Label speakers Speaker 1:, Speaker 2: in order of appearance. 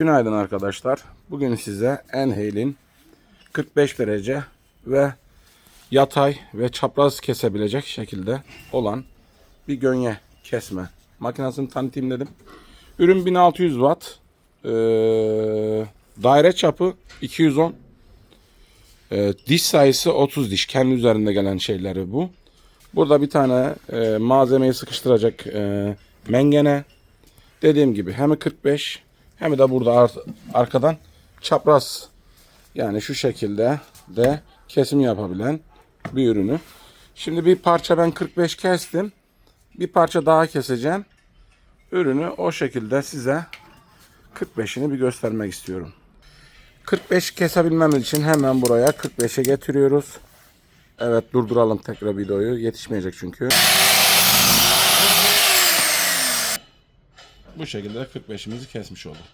Speaker 1: Günaydın arkadaşlar. Bugün size Enhail'in 45 derece ve yatay ve çapraz kesebilecek şekilde olan bir gönye kesme makinesini tanıtayım dedim. Ürün 1600 watt. Ee, daire çapı 210. Ee, diş sayısı 30 diş. Kendi üzerinde gelen şeyleri bu. Burada bir tane e, malzemeyi sıkıştıracak e, mengene. Dediğim gibi hem 45 hem de burada ar- arkadan çapraz yani şu şekilde de kesim yapabilen bir ürünü. Şimdi bir parça ben 45 kestim. Bir parça daha keseceğim. Ürünü o şekilde size 45'ini bir göstermek istiyorum. 45 kesebilmemiz için hemen buraya 45'e getiriyoruz. Evet durduralım tekrar videoyu. Yetişmeyecek çünkü. Bu şekilde 45'imizi kesmiş olduk.